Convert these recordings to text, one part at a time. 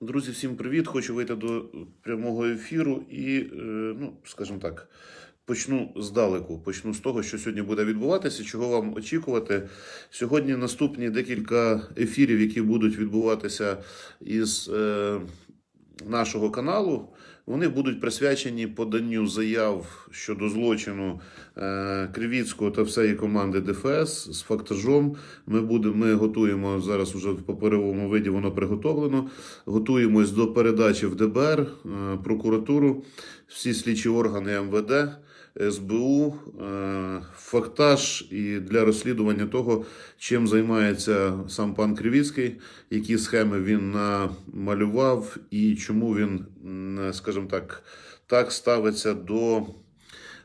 Друзі, всім привіт! Хочу вийти до прямого ефіру і, е, ну, скажімо так, почну здалеку. Почну з того, що сьогодні буде відбуватися, чого вам очікувати. Сьогодні наступні декілька ефірів, які будуть відбуватися із е, нашого каналу. Вони будуть присвячені поданню заяв щодо злочину е, Кривіцького та всієї команди ДФС з фактажом. Ми будемо, ми готуємо зараз уже в паперовому виді, воно приготовлено. Готуємось до передачі в ДБР, е, прокуратуру, всі слідчі органи МВД. СБУ, е, фактаж і для розслідування того, чим займається сам пан Кривіцький, які схеми він намалював і чому він, скажімо так, так ставиться до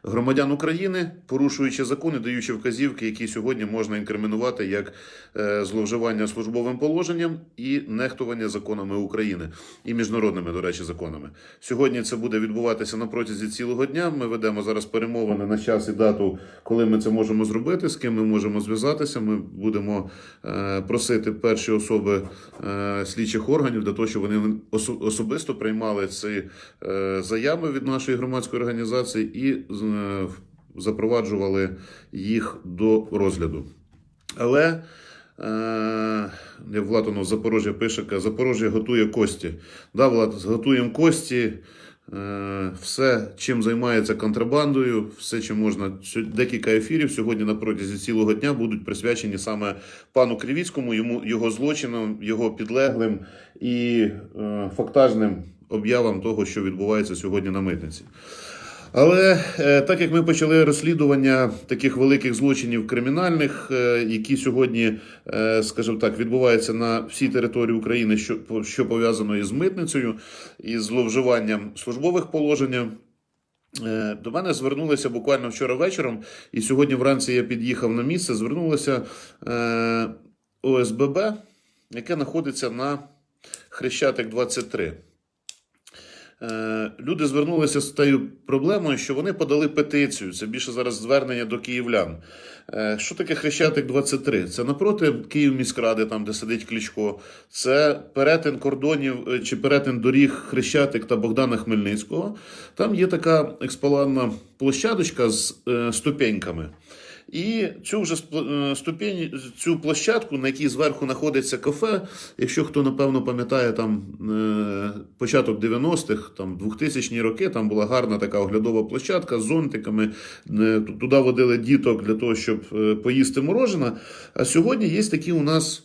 громадян України, порушуючи закони, даючи вказівки, які сьогодні можна інкримінувати як е, зловживання службовим положенням і нехтування законами України і міжнародними, до речі, законами. Сьогодні це буде відбуватися на протязі цілого дня. Ми ведемо зараз перемовини на час і дату, коли ми це можемо зробити, з ким ми можемо зв'язатися. Ми будемо е, просити перші особи е, слідчих органів для того, щоб вони осо- особисто приймали ці заяви від нашої громадської організації і запроваджували їх до розгляду. Але е, як Влад Запорожжя пише, Запорожжя готує кості. Да, Влад, готуємо кості. Е, Все, чим займається контрабандою, все, чим можна. Декілька ефірів сьогодні на протязі цілого дня будуть присвячені саме пану Кривіцькому, йому, його злочинам, його підлеглим і е, фактажним об'явам того, що відбувається сьогодні на митниці. Але е, так як ми почали розслідування таких великих злочинів кримінальних, е, які сьогодні, е, скажімо так, відбуваються на всій території України, що, що пов'язано із митницею і зловживанням службових положень. До мене звернулися буквально вчора вечором, і сьогодні вранці я під'їхав на місце. Звернулося ОСББ, яке знаходиться на Хрещатик 23. Е, Люди звернулися з тією проблемою, що вони подали петицію. Це більше зараз звернення до київлян. Е, Що таке Хрещатик 23? Це напроти Київміськради, там де сидить Кличко. Це перетин кордонів е, чи перетин доріг Хрещатик та Богдана Хмельницького. Там є така експонатна площадочка з ступеньками. І цю вже е, ступінь, цю площадку, на якій зверху знаходиться кафе, якщо хто напевно пам'ятає там е, початок 90-х, там 2000-ні роки, там була гарна така оглядова площадка з зонтиками. е, Туди водили діток для того, щоб поїсти морожена. А сьогодні є такі у нас.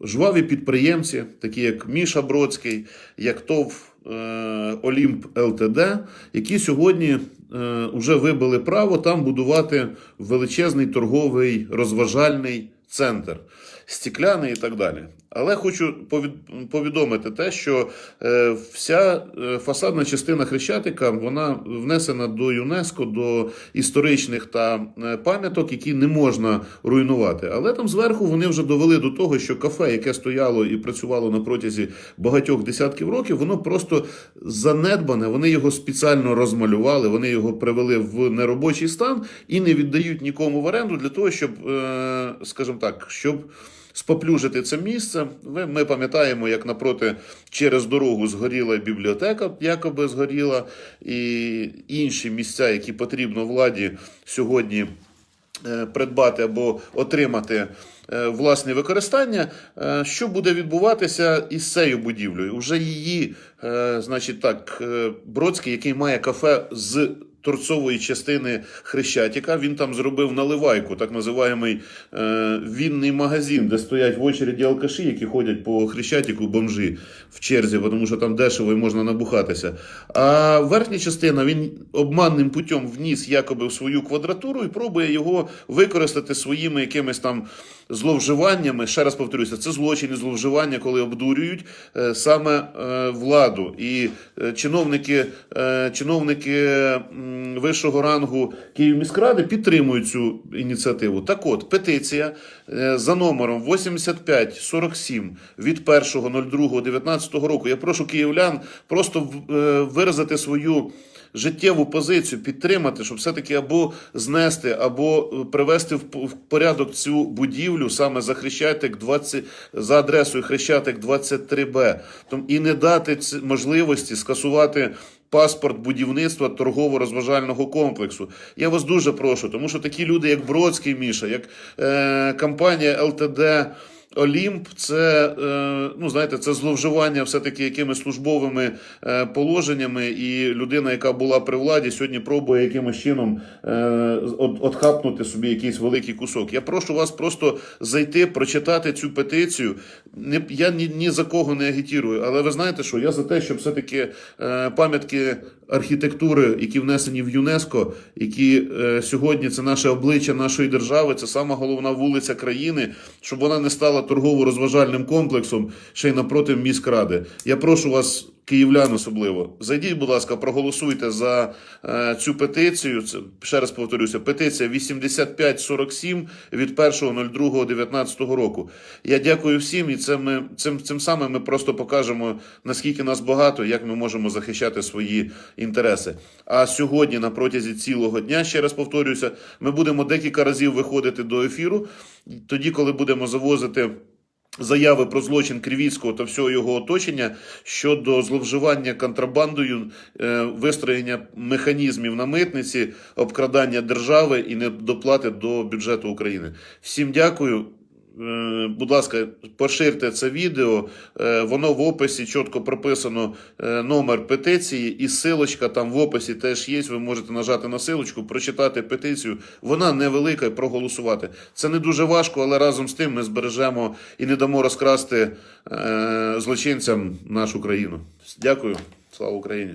Жваві підприємці, такі як Міша Бродський, як ТОВ Олімп ЛТД, які сьогодні вже вибили право там будувати величезний торговий розважальний центр, стікляний і так далі. Але хочу повід- повідомити те, що е, вся е, фасадна частина Хрещатика вона внесена до ЮНЕСКО, до історичних та е, пам'яток, які не можна руйнувати. Але там зверху вони вже довели до того, що кафе, яке стояло і працювало на протязі багатьох десятків років, воно просто занедбане. Вони його спеціально розмалювали, вони його привели в неробочий стан і не віддають нікому в оренду для того, щоб, скажімо так, щоб. Споплюжити це місце. Ми пам'ятаємо, як напроти через дорогу згоріла бібліотека, якоби згоріла, і інші місця, які потрібно владі сьогодні е, придбати або отримати е, власне використання. Е, Що буде відбуватися із цією будівлею? Уже її, значить так, Бродський, який має кафе з. Торцової частини Хрещатика він там зробив наливайку, так називаємий е, вінний магазин, де стоять в очереді алкаші, які ходять по Хрещатику бомжі в черзі, тому що там дешево і можна набухатися. А верхня частина він обманним путем вніс якоби в свою квадратуру і пробує його використати своїми якимись там зловживаннями. Ще раз повторюся, це злочин і зловживання, коли обдурюють е, саме е, владу. І е, чиновники, е, чиновники вищого рангу Київміськради підтримують цю ініціативу. Так от, петиція е, за номером 8547 від 1.02.19 року. Я прошу київлян просто е, виразити свою життєву позицію підтримати, щоб все-таки або знести, або е, привести в порядок цю будівлю саме за Хрещатик 20, за адресою Хрещатик 23Б. Том- І не дати можливості скасувати паспорт будівництва торгово-розважального комплексу. Я вас дуже прошу, тому що такі люди, як Бродський Міша, як е, компанія ЛТД. Олімп, це е, ну знаєте, це зловживання все-таки якимись службовими е, положеннями, і людина, яка була при владі, сьогодні пробує якимось чином е, отхапнути собі якийсь великий кусок. Я прошу вас просто зайти, прочитати цю петицію. Я ні, ні за кого не агітірую, але ви знаєте, що я за те, щоб все-таки пам'ятки архітектури, які внесені в ЮНЕСКО, які сьогодні це наше обличчя нашої держави, це сама головна вулиця країни, щоб вона не стала торгово-розважальним комплексом ще й напроти міськради. Я прошу вас. Київлян особливо, зайдіть, будь ласка, проголосуйте за е, цю петицію. Це ще раз повторюся, петиція 8547 від 1.02.19 року. Я дякую всім, і це ми цим, цим самим ми просто покажемо наскільки нас багато, як ми можемо захищати свої інтереси. А сьогодні, на протязі цілого дня, ще раз повторюся, ми будемо декілька разів виходити до ефіру, тоді, коли будемо завозити. Заяви про злочин Кривіцького та всього його оточення щодо зловживання контрабандою, е, вистроєння механізмів на митниці, обкрадання держави і недоплати до бюджету України. Всім дякую. Е, Будь ласка, поширте це відео. Е, Воно в описі чітко прописано е, номер петиції, і силочка там в описі теж є. Ви можете нажати на силочку, прочитати петицію. Вона невелика проголосувати. Це не дуже важко, але разом з тим ми збережемо і не дамо розкрасти злочинцям нашу країну. Дякую. Слава Україні!